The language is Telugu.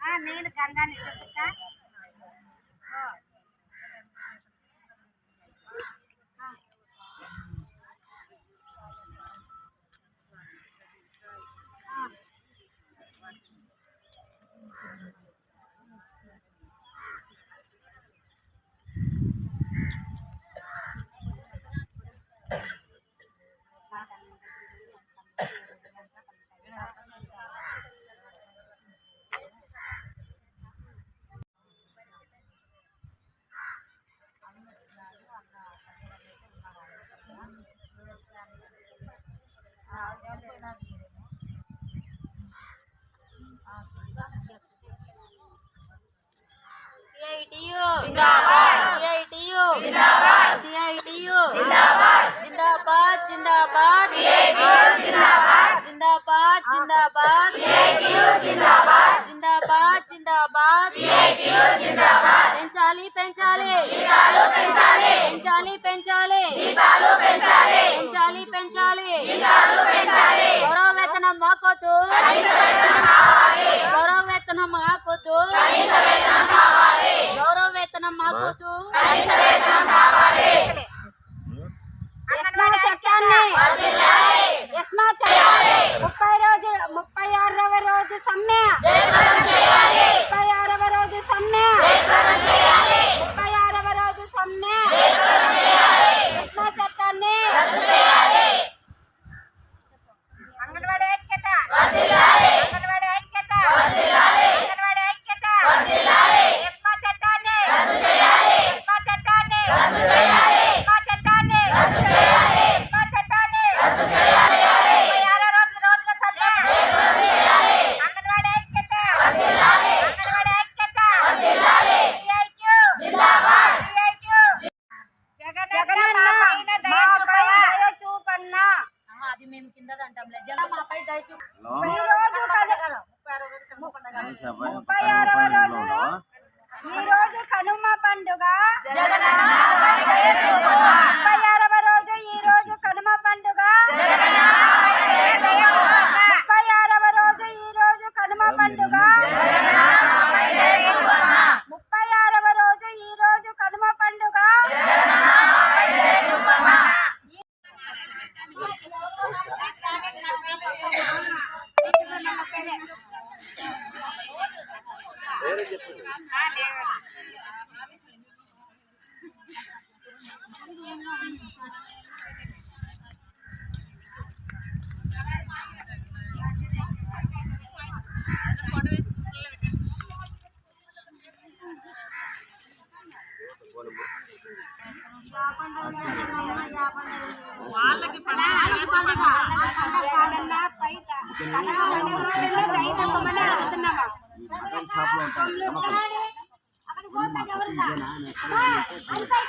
ఆ, నేను గంగాని చెప్తా సిఐటియు సిఐటియు. జిందాబాద్. సిఐటియు. జిందాబాద్. జిందాబాద్ జిందాబాద్. జిందాబాద్. జిందాబాద్ జిందాబాద్. సిఐటియు జిందాబాద్. జిందాబాద్ జిందాబాద్. సిఐటియు జిందాబాద్. పెంచాలి పెంచాలి. జీతాలు పెంచాలి. పెంచాలి పెంచాలి. జీతాలు పెంచాలి. పెంచాలి పెంచాలి. జీతాలు పెంచాలి. గౌరవ వేతనం మాకొద్దు. చట్టాన్ని ముప్పై కింద జల మాపై ఈ రోజు ముప్పై ఆరవ రోజు ఈ రోజు కనుమ పండుగ. ముప్పై వాళ్ళకి పండుగ కాదన్నా పైట దయ చూపమని అడుగుతున్నామా ఎవరు? అంతా